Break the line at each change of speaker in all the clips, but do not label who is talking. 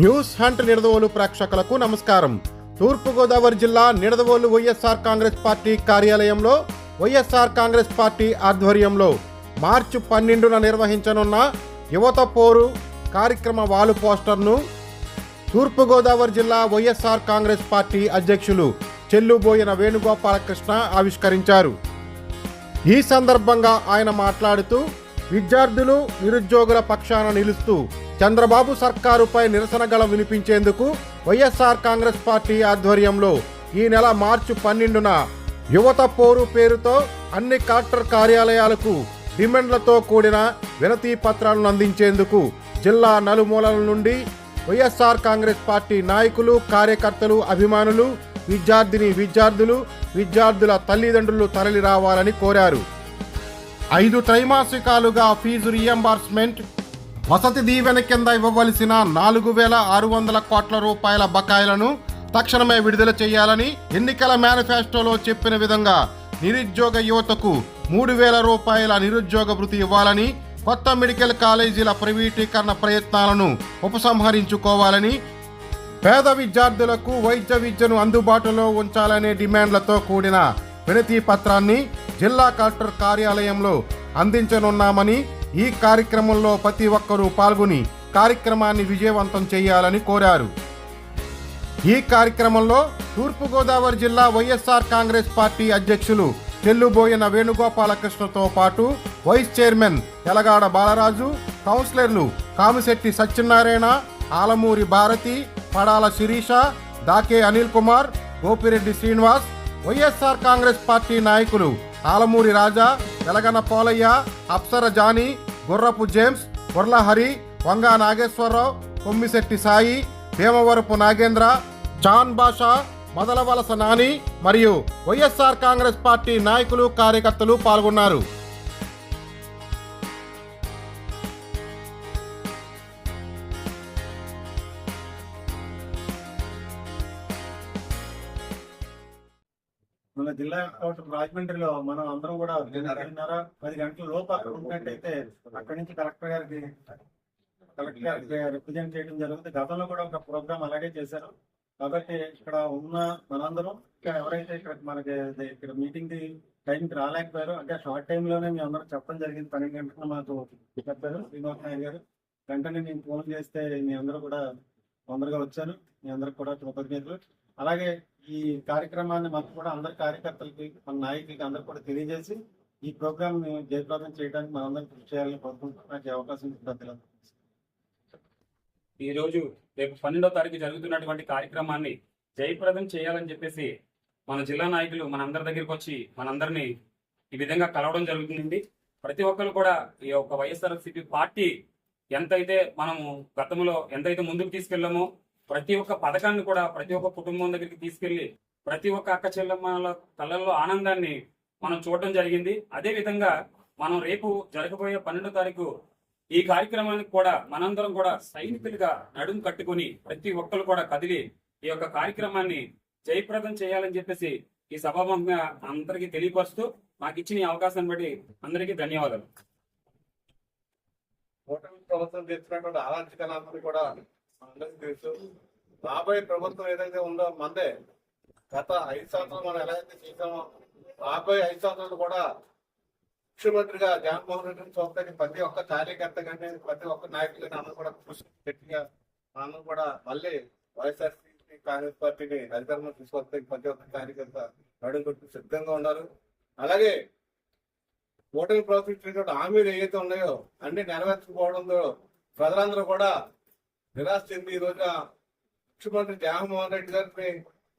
News hunt Nidadavolu ప్రేక్షకులకు నమస్కారం. తూర్పుగోదావరి జిల్లా నిడదవోలు వైఎస్ఆర్ కాంగ్రెస్ పార్టీ కార్యాలయంలో వైఎస్ఆర్ కాంగ్రెస్ పార్టీ ఆధ్వర్యంలో మార్చి పన్నెండున నిర్వహించనున్న యువత పోరు కార్యక్రమ వాలు పోస్టర్ను తూర్పుగోదావరి జిల్లా వైఎస్ఆర్ కాంగ్రెస్ పార్టీ అధ్యక్షులు చెల్లుబోయిన వేణుగోపాలకృష్ణ ఆవిష్కరించారు. ఈ సందర్భంగా ఆయన మాట్లాడుతూ విద్యార్థులు నిరుద్యోగుల పక్షాన నిలుస్తూ చంద్రబాబు సర్కారుపై నిరసన గళం వినిపించేందుకు వైఎస్ఆర్ కాంగ్రెస్ పార్టీ ఆధ్వర్యంలో ఈ నెల మార్చి పన్నెండున యువత పోరు పేరుతో అన్ని కలెక్టర్ కార్యాలయాలకు డిమాండ్లతో కూడిన వినతి పత్రాలను అందించేందుకు జిల్లా నలుమూలల నుండి వైఎస్ఆర్ కాంగ్రెస్ పార్టీ నాయకులు కార్యకర్తలు అభిమానులు విద్యార్థిని విద్యార్థులు విద్యార్థుల తల్లిదండ్రులు తరలి రావాలని కోరారు. ఐదు త్రైమాసికాలుగా ఫీజు రియంబర్స్మెంట్ వసతి దీవెన కింద ఇవ్వవలసిన నాలుగు వేల ఆరు వందల కోట్ల రూపాయల బకాయిలను తక్షణమే విడుదల చేయాలని ఎన్నికల మేనిఫెస్టోలో చెప్పిన విధంగా నిరుద్యోగ యువతకు మూడు వేల రూపాయల నిరుద్యోగ వృత్తి ఇవ్వాలని కొత్త మెడికల్ కాలేజీల ప్రైవేటీకరణ ప్రయత్నాలను ఉపసంహరించుకోవాలని పేద విద్యార్థులకు వైద్య విద్యను అందుబాటులో ఉంచాలనే డిమాండ్లతో కూడిన వినతి పత్రాన్ని జిల్లా కలెక్టర్ కార్యాలయంలో అందించనున్నామని ఈ కార్యక్రమంలో ప్రతి ఒక్కరూ పాల్గొని కార్యక్రమాన్ని విజయవంతం చేయాలని కోరారు. ఈ కార్యక్రమంలో తూర్పుగోదావరి జిల్లా వైఎస్ఆర్ కాంగ్రెస్ పార్టీ అధ్యక్షులు చెల్లుబోయిన వేణుగోపాలకృష్ణతో పాటు వైస్ చైర్మన్ ఎలగాడ బాలరాజు కౌన్సిలర్లు కామిశెట్టి సత్యనారాయణ ఆలమూరి భారతి పడాల శిరీష దాకే అనిల్ కుమార్ గోపిరెడ్డి శ్రీనివాస్ వైఎస్ఆర్ కాంగ్రెస్ పార్టీ నాయకులు ఆలమూరి రాజా ఎలగన పోలయ్య అప్సర జానీ గుర్రపు జేమ్స్ గుర్లహరి వంగా నాగేశ్వరరావు కొమ్మిశెట్టి సాయి భీమవరపు నాగేంద్ర చాన్ బాషా మొదలవలస నాని మరియు వైఎస్ఆర్ కాంగ్రెస్ పార్టీ నాయకులు కార్యకర్తలు పాల్గొన్నారు.
మన జిల్లా రాజమండ్రిలో మనం అందరం కూడా తొమ్మిదిన్నర పది గంటల లోపు అక్కడ ఉన్నట్టయితే అక్కడి నుంచి కలెక్టర్ గారికి కలెక్టర్ గారికి రిప్రజెంట్ చేయడం జరుగుతుంది. గతంలో కూడా ఒక ప్రోగ్రామ్ అలాగే చేశారు. కాబట్టి ఇక్కడ ఉన్న మనందరం ఇక్కడ ఎవరైతే ఇక్కడ మనకి ఇక్కడ మీటింగ్కి టైంకి రాలేకపోయారో అంటే షార్ట్ టైం లోనే మీ అందరం చెప్పడం జరిగింది. పన్నెండు గంటలకు మాకు చెప్పారు శ్రీనివాస్ నాయుడు గారు. వెంటనే నేను ఫోన్ చేస్తే మీ అందరూ కూడా తొందరగా వచ్చారు. మీ అందరికి కూడా కృతజ్ఞతలు. అలాగే ఈ కార్యక్రమాన్ని మనకు కూడా అందరి కార్యకర్తలకి మన నాయకులకి అందరు కూడా తెలియజేసి ఈ ప్రోగ్రామ్ జయప్రదం చేయడానికి మనందరం కృషి చేయాలని కోరుకుంటున్నాను అవకాశం ఇచ్చిన
ఈ రోజు రేపు పన్నెండో తారీఖు జరుగుతున్నటువంటి కార్యక్రమాన్ని జయప్రదం చేయాలని చెప్పేసి మన జిల్లా నాయకులు మన అందరి దగ్గరికి వచ్చి మనందరినీ ఈ విధంగా కలవడం జరుగుతుందండి. ప్రతి ఒక్కరు కూడా ఈ యొక్క వైఎస్ఆర్సీపీ పార్టీ ఎంతైతే మనము గతంలో ఎంతైతే ముందుకు తీసుకెళ్ళామో ప్రతి ఒక్క పథకాన్ని కూడా ప్రతి ఒక్క కుటుంబం దగ్గరికి తీసుకెళ్ళి ప్రతి ఒక్క అక్క చెల్లెమ్మల కళ్ళల్లో ఆనందాన్ని మనం చూడడం జరిగింది. అదే విధంగా మనం రేపు జరగబోయే పన్నెండో తారీఖు ఈ కార్యక్రమానికి కూడా మనందరం కూడా సైనికులుగా నడుము కట్టుకుని ప్రతి ఒక్కరు కూడా కదిలి ఈ యొక్క కార్యక్రమాన్ని జయప్రదం చేయాలని చెప్పేసి ఈ సభాముఖంగా అందరికీ తెలియపరుస్తూ నాకు ఇచ్చిన ఈ అవకాశాన్ని బట్టి అందరికీ ధన్యవాదాలు.
ప్రభుత్వం తెచ్చినటువంటి ఆరాధికలందరూ కూడా మనందరికీ తెలుసు. రాబోయే ప్రభుత్వం ఏదైతే ఉందో మందే గత ఐదు సంవత్సరాలు మనం ఎలా అయితే చేసామో రాబోయే ఐదు సంవత్సరాలు కూడా ముఖ్యమంత్రిగా జగన్మోహన్ రెడ్డిని చూడటానికి ప్రతి ఒక్క కార్యకర్త కానీ ప్రతి ఒక్క నాయకులు అందరూ కూడా కృషి గట్టిగా మనం కూడా మళ్ళీ వైఎస్ఆర్సీపీ కాంగ్రెస్ పార్టీని అధికారంలో తీసుకొస్తే ప్రతి ఒక్క కార్యకర్త నడుం సిద్ధంగా ఉన్నారు. అలాగే ఓటమి ప్రభుత్వం ఇచ్చినటువంటి హామీలు ఏవైతే ఉన్నాయో అన్ని నెరవేర్చుకోవడంలో ప్రజలందరూ కూడా నిరాశ చెంది ఈ రోజు ముఖ్యమంత్రి జగన్మోహన్ రెడ్డి గారిని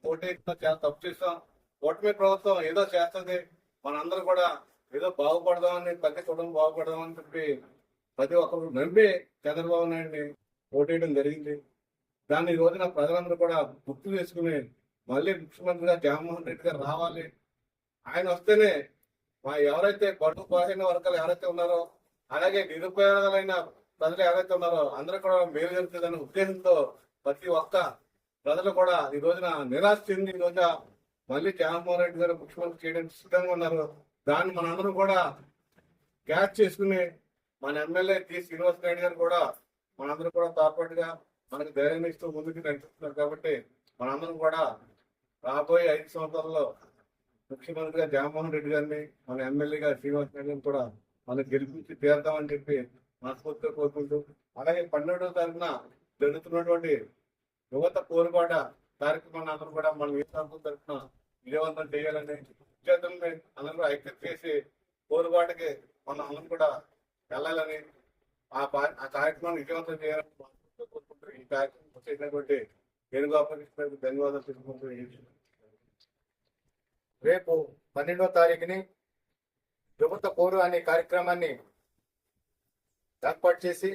ఓటే చాలా తప్పు చేస్తాం ఓటమి ప్రభుత్వం ఏదో చేస్తుంది. మనందరూ కూడా ఏదో బాగుపడదామని ప్రతి కుటుంబం బాగుపడదామని చెప్పి ప్రతి ఒక్కరు నమ్మి చంద్రబాబు నాయుడిని ఓటేయడం జరిగింది. దాన్ని ఈ రోజున ప్రజలందరూ కూడా గుర్తు చేసుకుని మళ్ళీ ముఖ్యమంత్రిగా జగన్మోహన్ రెడ్డి గారు రావాలి. ఆయన వస్తేనే మా ఎవరైతే బడుగు బలహీన వర్గాలు ఎవరైతే ఉన్నారో అలాగే నిరుపయోగాలైన ప్రజలు ఎవరైతే ఉన్నారో అందరూ కూడా మేలు జరుగుతుందనే ఉద్దేశంతో ప్రతి ఒక్క ప్రజలు కూడా ఈ రోజున నిరాశ చెంది ఈ రోజున మళ్ళీ జగన్మోహన్ రెడ్డి గారు ముఖ్యమంత్రి చేయడానికి సిద్ధంగా ఉన్నారు. దాన్ని మనందరం కూడా క్యాచ్ చేసుకుని మన ఎమ్మెల్యే టి శ్రీనివాస్ నాయుడు గారు కూడా మనందరం కూడా తోడ్పాటుగా మనకు ధైర్యం ఇస్తూ ముందుకు నడిపిస్తున్నారు కాబట్టి మనందరం కూడా రాబోయే ఐదు సంవత్సరాల్లో ముఖ్యమంత్రిగా జగన్మోహన్ రెడ్డి గారిని మన ఎమ్మెల్యేగా శ్రీనివాస్ రెడ్డి గారిని కూడా మనం గెలిపించి తీరుతామని చెప్పి మనస్ఫూర్తిగా కోరుకుంటూ అలాగే పన్నెండవ తారీఖున జరుగుతున్నటువంటి యువత పోరుబాట కార్యక్రమాన్ని అందరూ కూడా మనం నియోజకవర్గం తరఫున విజయవంతం చేయాలని విద్యార్థులని అందరూ ఐక్యత చేసి కోరుబాటకి మనం అందరం కూడా వెళ్ళాలని ఆ పా- ఆ కార్యక్రమాన్ని విజయవంతం చేయాలని కోరుకుంటూ ఈ కార్యక్రమం చేసినటువంటి వేణుగోపాల ధన్యవాదాలు తెలుసుకుంటూ ఈ-
రేపు పన్నెండో తారీఖుని యువత కోరు అనే కార్యక్రమాన్ని ఏర్పాటు చేసి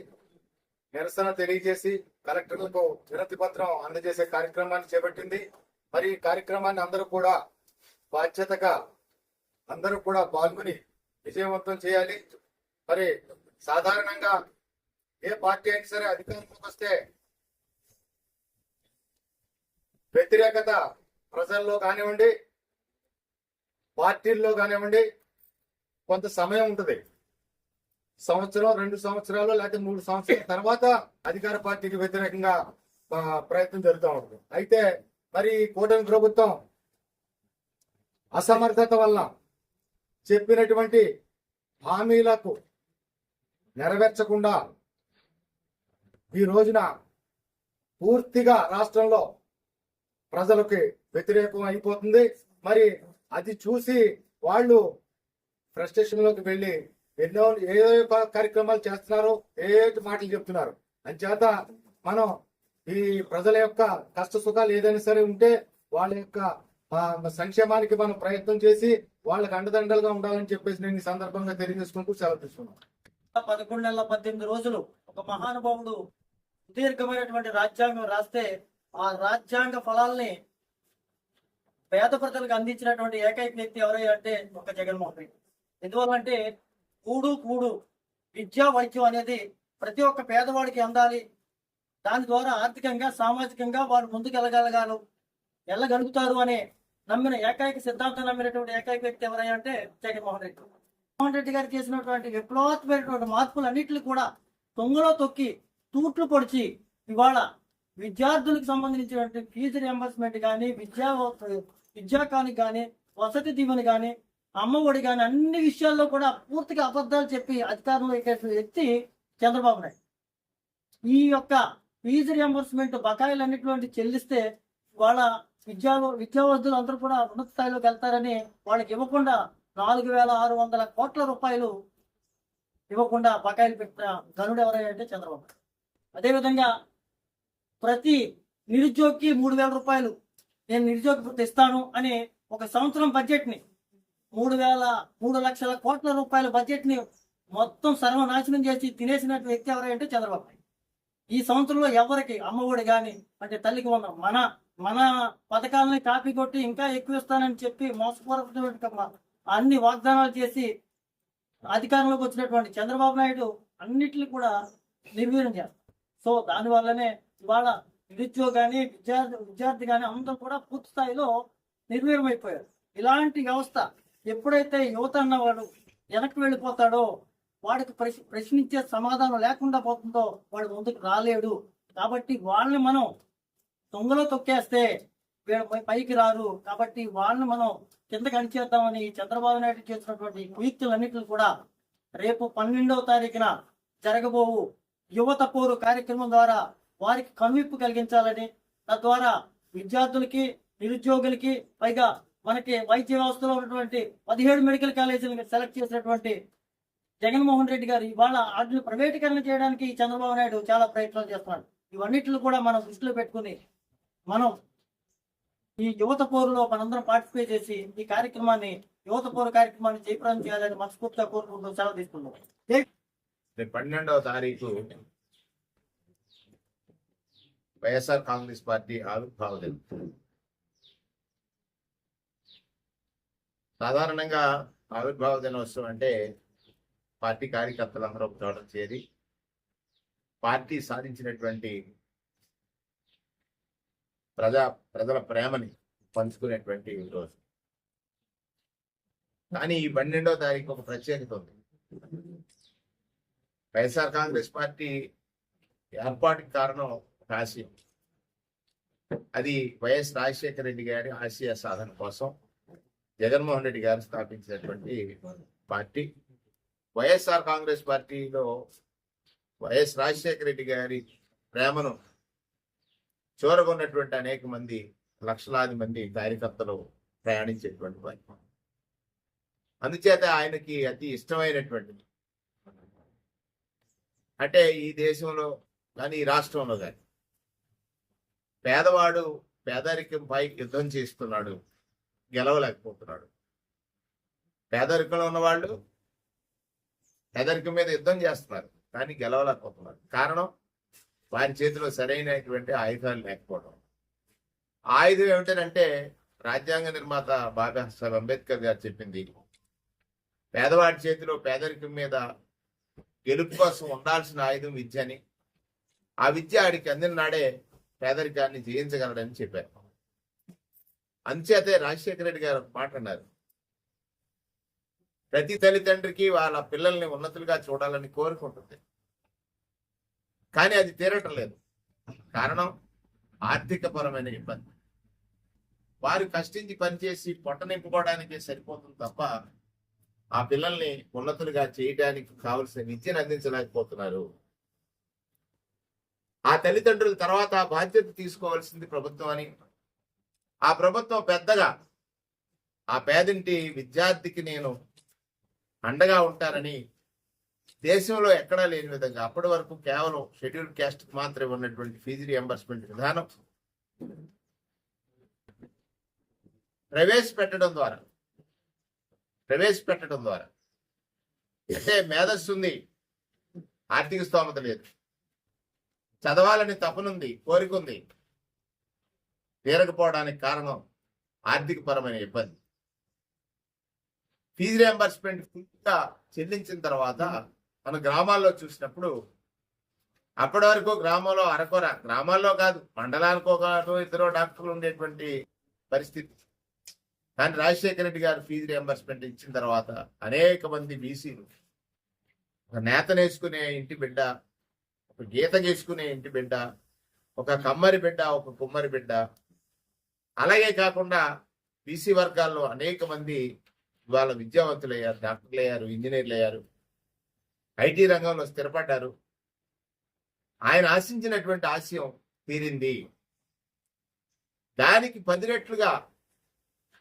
నిరసన తెలియజేసి కలెక్టర్లకు వినతి పత్రం అందజేసే కార్యక్రమాన్ని చేపట్టింది. మరి ఈ కార్యక్రమాన్ని అందరూ కూడా బాధ్యతగా అందరూ కూడా పాల్గొని విజయవంతం చేయాలి. మరి సాధారణంగా ఏ పార్టీ అయినా సరే అధికారంలోకి వస్తే వ్యతిరేకత ప్రజల్లో కానివ్వండి పార్టీల్లో కానివ్వండి కొంత సమయం ఉంటుంది. సంవత్సరం రెండు సంవత్సరాలు లేకపోతే మూడు సంవత్సరాల తర్వాత అధికార పార్టీకి వ్యతిరేకంగా ప్రయత్నం జరుగుతూ ఉంటుంది. అయితే మరి కూటమి ప్రభుత్వం అసమర్థత వల్ల చెప్పినటువంటి హామీలకు నెరవేర్చకుండా ఈ రోజున పూర్తిగా రాష్ట్రంలో ప్రజలకి వ్యతిరేకం అయిపోతుంది. మరి అది చూసి వాళ్ళు ఫ్రస్ట్రేషన్లోకి వెళ్ళి ఎన్నో ఏ కార్యక్రమాలు చేస్తున్నారు ఏ మాటలు చెప్తున్నారు. అంచేత మనం ఈ ప్రజల యొక్క కష్ట సుఖాలు ఏదైనా సరే ఉంటే వాళ్ళ యొక్క సంక్షేమానికి మనం ప్రయత్నం చేసి వాళ్ళకి అండదండలుగా ఉండాలని చెప్పేసి నేను ఈ సందర్భంగా తెలియజేసుకుంటూ సెలవు తీసుకున్నాను.
పదకొండు నెలల పద్దెనిమిది రోజులు ఒక మహానుభావుడు సుదీర్ఘమైనటువంటి రాజ్యాంగం రాస్తే ఆ రాజ్యాంగ ఫలాల్ని పేద ప్రజలకు అందించినటువంటి ఏకైక వ్యక్తి ఎవరై అంటే ఒక జగన్మోహన్ రెడ్డి. ఎందువల్లంటే కూడు కూడు. విద్యా వైద్యం అనేది ప్రతి ఒక్క పేదవాడికి అందాలి. దాని ద్వారా ఆర్థికంగా సామాజికంగా వారు ముందుకు వెళ్ళగలగాలి వెళ్ళగలుగుతారు అనే నమ్మిన ఏకైక సిద్ధాంతం నమ్మినటువంటి ఏకైక వ్యక్తి ఎవరయ్యా అంటే జగన్మోహన్ రెడ్డి. జగన్మోహన్ రెడ్డి గారు చేసినటువంటి విప్లవాత్మకమైనటువంటి మార్పులన్నింటినీ కూడా తొంగలో తొక్కి తూట్లు పొడిచి ఇవాళ విద్యార్థులకు సంబంధించినటువంటి ఫీజు రియంబర్స్మెంట్ కానీ విద్యా విద్యాకానికి కానీ వసతి దీవెన కానీ అమ్మఒడి కానీ అన్ని విషయాల్లో కూడా పూర్తిగా అబద్ధాలు చెప్పి అధికారంలో ఎక్కేసిన వ్యక్తి చంద్రబాబు నాయుడు. ఈ యొక్క ఫీజు రియంబర్స్మెంట్ బకాయిలన్నిటువంటి చెల్లిస్తే వాళ్ళ విద్యా విద్యావంతులు అందరూ కూడా ఉన్నత స్థాయిలోకి వెళ్తారని వాళ్ళకి ఇవ్వకుండా నాలుగు వేల ఆరు వందల కోట్ల రూపాయలు ఇవ్వకుండా బకాయిలు పెట్టిన ధనుడు ఎవరైనా అంటే చంద్రబాబు అదేవిధంగా ప్రతి నిరుద్యోగికి మూడు వేల రూపాయలు నేను నిరుద్యోగ భృతి ఇస్తాను అని ఒక సంవత్సరం బడ్జెట్ని మూడు వేల మూడు లక్షల కోట్ల రూపాయల బడ్జెట్ని మొత్తం సర్వనాశనం చేసి తినేసినట్టు వ్యక్తి ఎవరంటే చంద్రబాబు ఈ సంవత్సరంలో ఎవరికి అమ్మఒడి కానీ అంటే తల్లికి ఉన్న మన మన పథకాలని కాపీ కొట్టి ఇంకా ఎక్కువ ఇస్తానని చెప్పి మోసపూర్వకమైన అన్ని వాగ్దానాలు చేసి అధికారంలోకి వచ్చినటువంటి చంద్రబాబు నాయుడు అన్నిటిని కూడా నిర్వీర్యం చేస్తారు. సో దాని వల్లనే ఇవాళ నిరుద్యోగాన్ని విద్యార్థి విద్యార్థి కానీ అందరూ కూడా పూర్తి స్థాయిలో నిర్వీర్యమైపోయారు. అయిపోయారు ఇలాంటి వ్యవస్థ ఎప్పుడైతే యువత అన్నవాడు వెనక్కి వెళ్ళిపోతాడో వాడికి ప్రశ్న ప్రశ్నించే సమాధానం లేకుండా పోతుందో వాడు ముందుకు రాలేడు. కాబట్టి వాళ్ళని మనం దొంగలో తొక్కేస్తే పై- పైకి రారు. కాబట్టి వాళ్ళని మనం కిందకి అణిచేద్దామని చంద్రబాబు నాయుడు చేసినటువంటి కుయుక్తులన్నింటిని కూడా రేపు పన్నెండవ తారీఖున జరగబోవు యువత పోరు కార్యక్రమం ద్వారా వారికి కనువిప్పు కలిగించాలని తద్వారా విద్యార్థులకి నిరుద్యోగులకి పైగా మనకి వైద్య వ్యవస్థలో ఉన్నటువంటి పదిహేడు మెడికల్ కాలేజీలను సెలెక్ట్ చేసినటువంటి జగన్మోహన్ రెడ్డి గారు ఇవాళ వాటిని ప్రైవేటీకరణ చేయడానికి చంద్రబాబు నాయుడు చాలా ప్రయత్నాలు చేస్తున్నాడు. ఇవన్నిటిని కూడా మనం దృష్టిలో పెట్టుకుని మనం ఈ యువత పోరులో మనందరం పార్టిసిపేట్ చేసి ఈ కార్యక్రమాన్ని యువత పోరు కార్యక్రమాన్ని జయప్రదం చేయాలని మనస్ఫూర్తిగా కోరుకుంటూ సెలవు తీసుకుంటాం
రేపు పన్నెండవ తారీఖు వైఎస్ఆర్ కాంగ్రెస్ పార్టీ ఆవిర్భావ దినం. సాధారణంగా ఆవిర్భావ దినోత్సవం అంటే పార్టీ కార్యకర్తలందరూ ఒక చోట చేరి పార్టీ సాధించినటువంటి ప్రజా ప్రజల ప్రేమని పంచుకునేటువంటి రోజు. కానీ ఈ పన్నెండవ తారీఖు ఒక ప్రత్యేకత ఉంది. వైఎస్ఆర్ కాంగ్రెస్ పార్టీ ఏర్పాటుకి కారణం ఒక ఆశయం. అది వైఎస్ రాజశేఖర రెడ్డి గారి ఆశయ సాధన కోసం జగన్మోహన్ రెడ్డి గారు స్థాపించినటువంటి పార్టీ. వైఎస్ఆర్ కాంగ్రెస్ పార్టీలో వైఎస్ రాజశేఖర రెడ్డి గారి ప్రేమను చూరగొన్నటువంటి అనేక మంది లక్షలాది మంది కార్యకర్తలు ప్రయాణించేటువంటి వారి. అందుచేత ఆయనకి అతి ఇష్టమైనటువంటిది అంటే ఈ దేశంలో కానీ ఈ రాష్ట్రంలో కానీ పేదవాడు పేదరికంపై యుద్ధం చేస్తున్నాడు. గెలవలేకపోతున్నాడు. పేదరికంలో ఉన్నవాళ్ళు పేదరికం మీద యుద్ధం చేస్తున్నారు కానీ గెలవలేకపోతున్నారు. కారణం వారి చేతిలో సరైనటువంటి ఆయుధాలు లేకపోవడం. ఆయుధం ఏమిటంటే రాజ్యాంగ నిర్మాత బాబాసాహెబ్ అంబేద్కర్ గారు చెప్పింది పేదవాడి చేతిలో పేదరికం మీద గెలుపు కోసం ఉండాల్సిన ఆయుధం విద్య అని. ఆ విద్య ఆడికి అందిన నాడే పేదరికాన్ని జయించగలడని చెప్పారు. అంచేతే రాజశేఖర రెడ్డి గారు ఒక మాట అన్నారు. ప్రతి తల్లిదండ్రికి వాళ్ళ పిల్లల్ని ఉన్నతులుగా చూడాలని కోరుకుంటుంది. కానీ అది తీరటం లేదు. కారణం ఆర్థిక పరమైన ఇబ్బంది. వారు కష్టించి పనిచేసి పొట్ట నింపుకోవడానికే సరిపోతుంది తప్ప ఆ పిల్లల్ని ఉన్నతులుగా చేయడానికి కావలసిన విద్యను అందించలేకపోతున్నారు. ఆ తల్లిదండ్రుల తర్వాత ఆ బాధ్యత తీసుకోవాల్సింది ప్రభుత్వం అని ఆ ప్రభుత్వం పెద్దగా ఆ పేదింటి విద్యార్థికి నేను అండగా ఉంటానని దేశంలో ఎక్కడా లేని విధంగా అప్పటి వరకు కేవలం షెడ్యూల్ క్యాస్ట్ మాత్రమే ఉన్నటువంటి ఫీజు రియంబర్స్మెంట్ విధానం ప్రవేశపెట్టడం ద్వారా ప్రవేశపెట్టడం ద్వారా. అంటే మేధస్సు ఉంది ఆర్థిక స్తోమత లేదు. చదవాలని తపనుంది కోరిక ఉంది. తీరకపోవడానికి కారణం ఆర్థిక పరమైన ఇబ్బంది. ఫీజు రియంబర్స్మెంట్ పూర్తిగా చెల్లించిన తర్వాత మన గ్రామాల్లో చూసినప్పుడు అప్పటి వరకు గ్రామంలో అరకొర గ్రామాల్లో కాదు మండలానికి ఒక ఇద్దరు డాక్టర్లు ఉండేటువంటి పరిస్థితి. కానీ రాజశేఖర రెడ్డి గారు ఫీజు రియంబర్స్మెంట్ ఇచ్చిన తర్వాత అనేక మంది బీసీలు ఒక నేత నేసుకునే ఇంటి బిడ్డ ఒక గీత గీసుకునే ఇంటి బిడ్డ ఒక కమ్మరి బిడ్డ ఒక కుమ్మరి బిడ్డ అలాగే కాకుండా బీసీ వర్గాల్లో అనేక మంది ఇవాళ విద్యావంతులు అయ్యారు డాక్టర్లు అయ్యారు ఇంజనీర్లు అయ్యారు ఐటీ రంగంలో స్థిరపడ్డారు. ఆయన ఆశించినటువంటి ఆశయం తీరింది. దానికి పది రెట్లుగా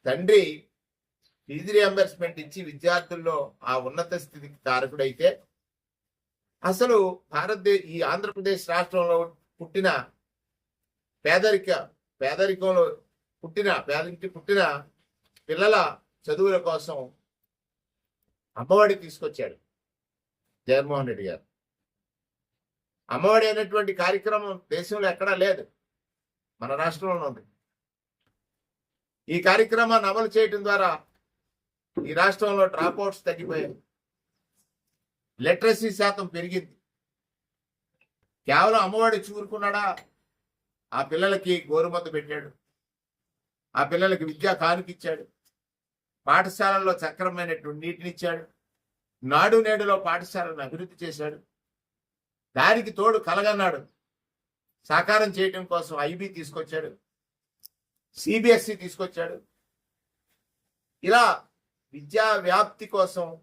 తండ్రి ఫీజు రియంబర్స్మెంట్ ఇచ్చి విద్యార్థుల్లో ఆ ఉన్నత స్థితికి కారకుడైతే అసలు భారతదేశ ఈ ఆంధ్రప్రదేశ్ రాష్ట్రంలో పుట్టిన పేదరిక పేదరికంలో పుట్టిన పేదరికి పుట్టిన పిల్లల చదువుల కోసం అమ్మఒడి తీసుకొచ్చాడు జగన్మోహన్ రెడ్డి గారు. అమ్మఒడి అనేటువంటి కార్యక్రమం దేశంలో ఎక్కడా లేదు మన రాష్ట్రంలో ఉంది. ఈ కార్యక్రమాన్ని అమలు చేయడం ద్వారా ఈ రాష్ట్రంలో డ్రాప్ అవుట్స్ తగ్గిపోయాయి. లిటరసీ శాతం పెరిగింది. కేవలం అమ్మఒడి చూరుకున్నాడా? ఆ పిల్లలకి గోరుమందు పెట్టాడు. ఆ పిల్లలకి విద్యా కానుకిచ్చాడు. పాఠశాలల్లో సక్రమైనటువంటి నీటినిచ్చాడు నాడు నేడులో పాఠశాలను అభివృద్ధి చేశాడు. దానికి తోడు కలగన్నాడు. సాకారం చేయడం కోసం ఐబీ తీసుకొచ్చాడు. సిబిఎస్ఈ తీసుకొచ్చాడు. ఇలా విద్యా వ్యాప్తి కోసం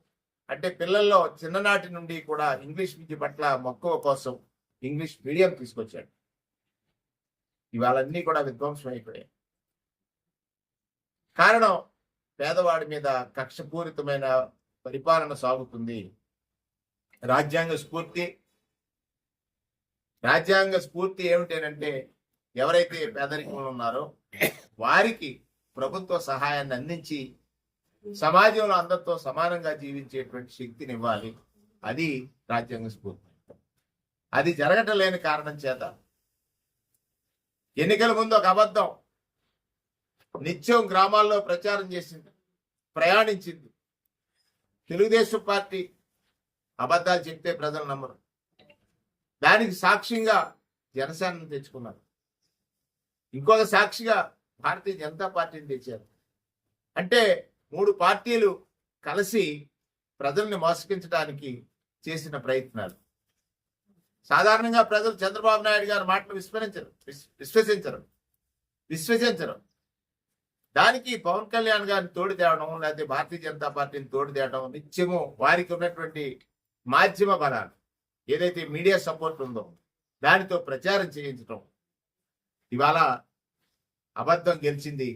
అంటే పిల్లల్లో చిన్ననాటి నుండి కూడా ఇంగ్లీష్ విద్య పట్ల మక్కువ కోసం ఇంగ్లీష్ మీడియం తీసుకొచ్చాడు. ఇవాళన్నీ కూడా విధ్వంసం అయిపోయాయి. కారణం పేదవాడి మీద కక్షపూరితమైన పరిపాలన సాగుతుంది. రాజ్యాంగ స్ఫూర్తి. రాజ్యాంగ స్ఫూర్తి ఏమిటేనంటే ఎవరైతే పేదరికంలో ఉన్నారో వారికి ప్రభుత్వ సహాయాన్ని అందించి సమాజంలో అందరితో సమానంగా జీవించేటువంటి శక్తిని ఇవ్వాలి అది రాజ్యాంగ స్ఫూర్తి. అది జరగటం లేని కారణం చేత ఎన్నికల ముందు ఒక అబద్ధం నిత్యం గ్రామాల్లో ప్రచారం చేసింది ప్రయాణించింది. తెలుగుదేశం పార్టీ అబద్ధాలు చెప్తే ప్రజలు నమ్మరు. దానికి సాక్ష్యంగా జనసేనను తెచ్చుకున్నారు. ఇంకొక సాక్షిగా భారతీయ జనతా పార్టీని తెచ్చారు. అంటే మూడు పార్టీలు కలిసి ప్రజల్ని మోసగించడానికి చేసిన ప్రయత్నాలు. సాధారణంగా ప్రజలు చంద్రబాబు నాయుడు గారి మాటలు విస్మరించరు విశ్వసించరు విశ్వసించరు. దానికి పవన్ కళ్యాణ్ గారిని తోడు తేవడం లేకపోతే భారతీయ జనతా పార్టీని తోడు తేవడం నిత్యము వారికి ఉన్నటువంటి మాధ్యమ బలాలు. ఏదైతే మీడియా సపోర్ట్ ఉందో దానితో ప్రచారం చేయించడం ఇవాళ అబద్ధం గెలిచింది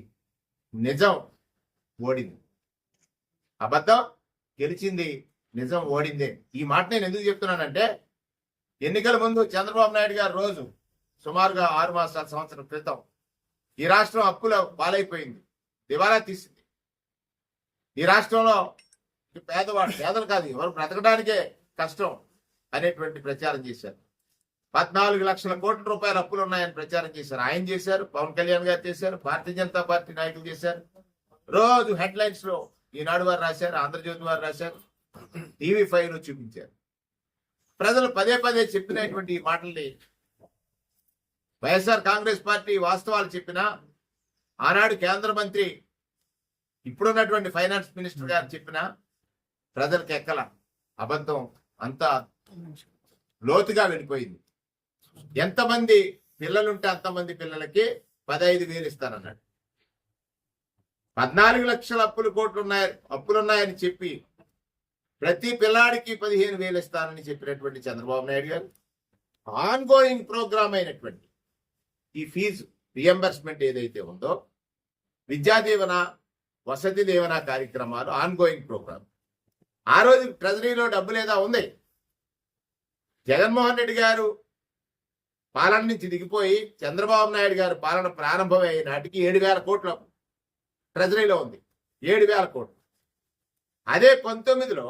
నిజం ఓడింది. అబద్ధం గెలిచింది నిజం ఓడిందే. ఈ మాట నేను ఎందుకు చెప్తున్నానంటే ఎన్నికల ముందు చంద్రబాబు నాయుడు గారు రోజు సుమారుగా ఆరు మాసాల సంవత్సరం క్రితం ఈ రాష్ట్రం అప్పుల పాలైపోయింది. దివాలా తీసింది. ఈ రాష్ట్రంలో పేదవాడు పేదలు కాదు ఎవరు బ్రతకడానికే కష్టం అనేటువంటి ప్రచారం చేశారు. పద్నాలుగు లక్షల కోట్ల రూపాయల అప్పులు ఉన్నాయని ప్రచారం చేశారు. ఆయన చేశారు పవన్ కళ్యాణ్ గారు చేశారు భారతీయ జనతా పార్టీ నాయకులు చేశారు. రోజు హెడ్లైన్స్లో ఈనాడు వారు రాశారు ఆంధ్రజ్యోతి వారు రాశారు టీవీ ఫైవ్లో చూపించారు. ప్రజలు పదే పదే చెప్పినటువంటి ఈ మాటల్ని వైఎస్ఆర్ కాంగ్రెస్ పార్టీ వాస్తవాలు చెప్పినా ఆనాడు కేంద్ర మంత్రి ఇప్పుడున్నటువంటి ఫైనాన్స్ మినిస్టర్ గారు చెప్పిన ప్రజలకు ఎక్కల అబద్ధం అంతా లోతుగా వెళ్ళిపోయింది. ఎంతమంది పిల్లలుంటే అంతమంది పిల్లలకి పదహైదు వేలు ఇస్తానన్నాడు. పద్నాలుగు లక్షల అప్పులు కోట్లు ఉన్నాయి అప్పులున్నాయని చెప్పి ప్రతి పిల్లాడికి పదిహేను వేలు ఇస్తానని చెప్పినటువంటి చంద్రబాబు నాయుడు గారు ఆన్ గోయింగ్ ప్రోగ్రామ్ అయినటువంటి ఈ ఫీజు రియంబర్స్మెంట్ ఏదైతే ఉందో విద్యా దీవెన వసతి దీవెన కార్యక్రమాలు ఆన్గోయింగ్ ప్రోగ్రామ్ ఆ రోజు ట్రెజరీలో డబ్బు లేదా ఉంది జగన్మోహన్ రెడ్డి గారు పాలన నుంచి దిగిపోయి చంద్రబాబు నాయుడు గారు పాలన ప్రారంభమయ్యే నాటికి ఏడు వేల కోట్ల ట్రెజరీలో ఉంది. ఏడు వేల కోట్లు. అదే పంతొమ్మిదిలో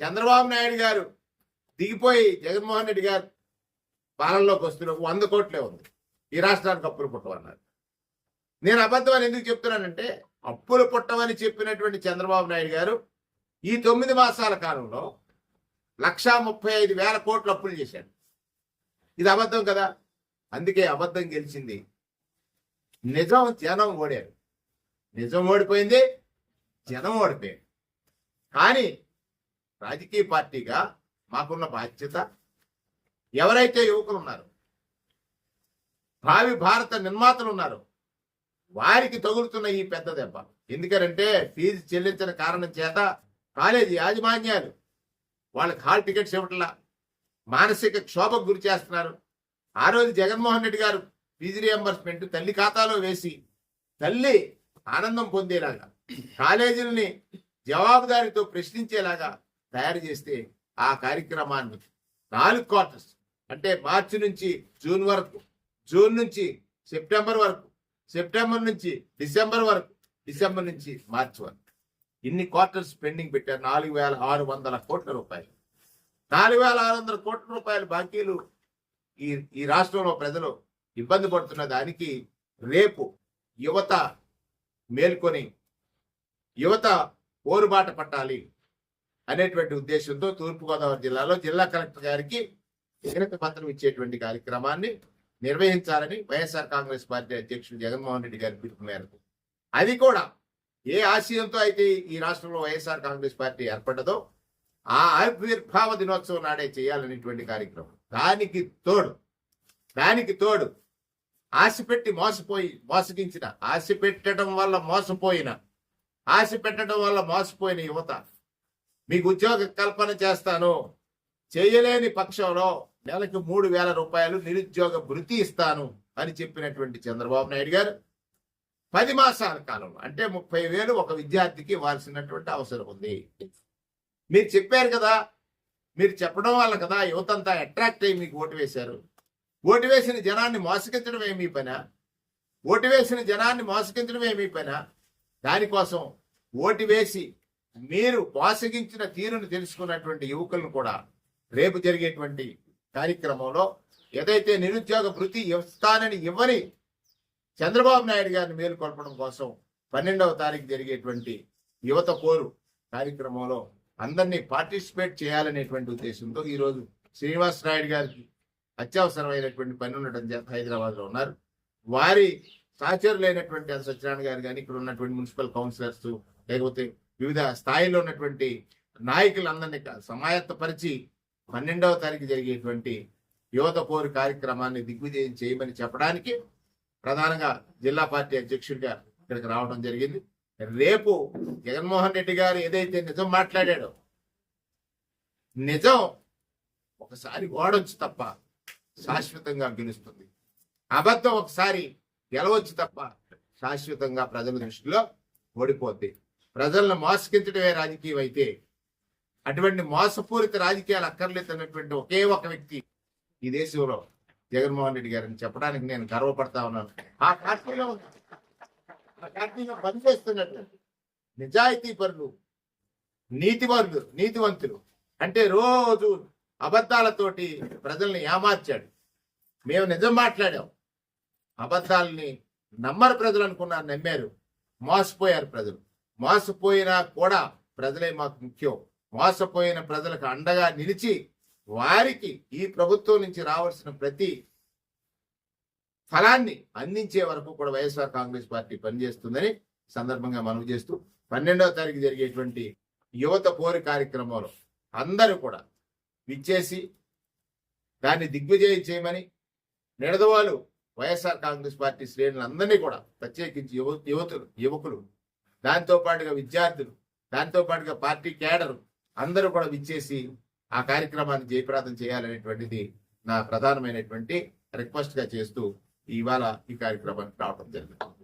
చంద్రబాబు నాయుడు గారు దిగిపోయి జగన్మోహన్ రెడ్డి గారు పాలనలోకి వస్తున్న వంద కోట్లే ఉంది. ఈ రాష్ట్రానికి అప్పులు పుట్టమన్నారు నేను అబద్ధం అని ఎందుకు చెప్తున్నానంటే అప్పులు పుట్టమని చెప్పినటువంటి చంద్రబాబు నాయుడు గారు ఈ తొమ్మిది మాసాల కాలంలో లక్షా ముప్పై ఐదు వేల కోట్లు అప్పులు చేశాడు. ఇది అబద్ధం కదా? అందుకే అబద్ధం గెలిచింది. నిజం జనం ఓడారు. నిజం ఓడిపోయింది జనం ఓడిపోయింది కానీ రాజకీయ పార్టీగా మాకున్న బాధ్యత ఎవరైతే యువకులు ఉన్నారో భావి భారత నిర్మాతలు ఉన్నారు. వారికి తగులుతున్న ఈ పెద్ద దెబ్బ. ఎందుకంటే ఫీజు చెల్లించిన కారణం చేత కాలేజీ యాజమాన్యాలు వాళ్ళకి హాల్ టికెట్స్ ఇవ్వట్లా. మానసిక క్షోభకు గురి చేస్తున్నారు. ఆ రోజు జగన్మోహన్ రెడ్డి గారు ఫీజు రియంబర్స్మెంట్ తల్లి ఖాతాలో వేసి తల్లి ఆనందం పొందేలాగా కాలేజీలని జవాబుదారీతో ప్రశ్నించేలాగా తయారు చేస్తే ఆ కార్యక్రమాన్ని నాలుగు క్వార్టర్స్ అంటే మార్చి నుంచి జూన్ వరకు జూన్ నుంచి సెప్టెంబర్ వరకు సెప్టెంబర్ నుంచి డిసెంబర్ వరకు డిసెంబర్ నుంచి మార్చి వరకు. ఇన్ని క్వార్టర్స్ పెండింగ్ పెట్టారు నాలుగు వేల ఆరు వందల కోట్ల రూపాయలు. నాలుగు వేల ఆరు వందల కోట్ల రూపాయల బాకీలు ఈ ఈ రాష్ట్రంలో ప్రజలు ఇబ్బంది పడుతున్న దానికి రేపు యువత మేల్కొని యువత ఓరుబాట పట్టాలి అనేటువంటి ఉద్దేశంతో తూర్పుగోదావరి జిల్లాలో జిల్లా కలెక్టర్ గారికి వినతి పత్రం ఇచ్చేటువంటి కార్యక్రమాన్ని నిర్వహించాలని వైఎస్ఆర్ కాంగ్రెస్ పార్టీ అధ్యక్షుడు జగన్మోహన్ రెడ్డి గారి పిలుపు మేరకు. అది కూడా ఏ ఆశయంతో అయితే ఈ రాష్ట్రంలో వైఎస్ఆర్ కాంగ్రెస్ పార్టీ ఏర్పడ్డదో ఆ ఆవిర్భావ దినోత్సవం నాడే చేయాలనేటువంటి కార్యక్రమం. దానికి తోడు దానికి తోడు ఆశ పెట్టి మోసపోయి మోసగించిన ఆశ పెట్టడం వల్ల మోసపోయిన ఆశ పెట్టడం వల్ల మోసపోయిన యువత మీకు ఉద్యోగ కల్పన చేస్తాను చేయలేని పక్షంలో నెలకు మూడు వేల రూపాయలు నిరుద్యోగ భృతి ఇస్తాను అని చెప్పినటువంటి చంద్రబాబు నాయుడు గారు పది మాసాల కాలంలో అంటే ముప్పై వేలు ఒక విద్యార్థికి ఇవ్వాల్సినటువంటి అవసరం ఉంది. మీరు చెప్పారు కదా మీరు చెప్పడం వల్ల కదా యువతంతా అట్రాక్ట్ అయ్యి మీకు ఓటు వేశారు. ఓటు వేసిన జనాన్ని మోసగించడమే మీ పైన? ఓటు వేసిన జనాన్ని మోసగించడమే మీ పైన? దానికోసం ఓటు వేసి మీరు మోసగించిన తీరును తెలుసుకున్నటువంటి యువకులను కూడా రేపు జరిగేటువంటి కార్యక్రమంలో ఏదైతే నిరుద్యోగ వృత్తి ఇస్తానని ఇవ్వని చంద్రబాబు నాయుడు గారిని మేలుకొల్పడం కోసం పన్నెండవ తారీఖు జరిగేటువంటి యువత కోరు కార్యక్రమంలో అందరినీ పార్టిసిపేట్ చేయాలనేటువంటి ఉద్దేశంతో ఈరోజు శ్రీనివాస్ నాయుడు గారికి అత్యవసరమైనటువంటి పని ఉండటం చేత హైదరాబాద్లో ఉన్నారు. వారి సహచరులైనటువంటి సత్యనారాయణ గారు కానీ ఇక్కడ ఉన్నటువంటి మున్సిపల్ కౌన్సిలర్స్ లేకపోతే వివిధ స్థాయిలో ఉన్నటువంటి నాయకులందరినీ సమాయత్తపరిచి పన్నెండవ తారీఖు జరిగేటువంటి యువత పోరు కార్యక్రమాన్ని దిగ్విజయం చేయమని చెప్పడానికి ప్రధానంగా జిల్లా పార్టీ అధ్యక్షుడిగా ఇక్కడికి రావడం జరిగింది. రేపు జగన్మోహన్ రెడ్డి గారు ఏదైతే నిజం మాట్లాడాడో నిజం ఒకసారి ఓడొచ్చు తప్ప శాశ్వతంగా గెలుస్తుంది. అబద్ధం ఒకసారి గెలవచ్చు తప్ప శాశ్వతంగా ప్రజల దృష్టిలో ఓడిపోద్ది. ప్రజలను మోసగించడమే రాజకీయం అయితే అటువంటి మోసపూరిత రాజకీయాలు అక్కర్లేదన్నటువంటి ఒకే ఒక వ్యక్తి ఈ దేశంలో జగన్మోహన్ రెడ్డి గారిని చెప్పడానికి నేను గర్వపడతా ఉన్నాను. ఆ పార్టీలో ఆ పార్టీలో పనిచేస్తున్నట్టు నిజాయితీ పరులు నీతివంతులు నీతివంతులు. అంటే రోజు అబద్ధాలతోటి ప్రజల్ని ఏమార్చాడు. మేము నిజం మాట్లాడాం. అబద్ధాలని నమ్మరు ప్రజలు అనుకున్నారు నమ్మారు. మోసపోయారు ప్రజలు. మోసపోయినా కూడా ప్రజలే మాకు ముఖ్యం. మోసపోయిన ప్రజలకు అండగా నిలిచి వారికి ఈ ప్రభుత్వం నుంచి రావాల్సిన ప్రతి ఫలాన్ని అందించే వరకు కూడా వైఎస్ఆర్ కాంగ్రెస్ పార్టీ పనిచేస్తుందని సందర్భంగా మనవి చేస్తూ పన్నెండవ తారీఖు జరిగేటువంటి యువత పోరు కార్యక్రమంలో అందరూ కూడా విచ్చేసి దాన్ని దిగ్విజయం చేయమని నిడదవాళ్ళు వైఎస్ఆర్ కాంగ్రెస్ పార్టీ శ్రేణులందరినీ కూడా ప్రత్యేకించి యువ యువతులు యువకులు దాంతోపాటుగా విద్యార్థులు దాంతోపాటుగా పార్టీ కేడర్ అందరూ కూడా విచ్చేసి ఆ కార్యక్రమాన్ని జయప్రదం చేయాలనేటువంటిది నా ప్రధానమైనటువంటి రిక్వెస్ట్గా చేస్తూ ఇవాళ ఈ కార్యక్రమానికి రావడం జరిగింది.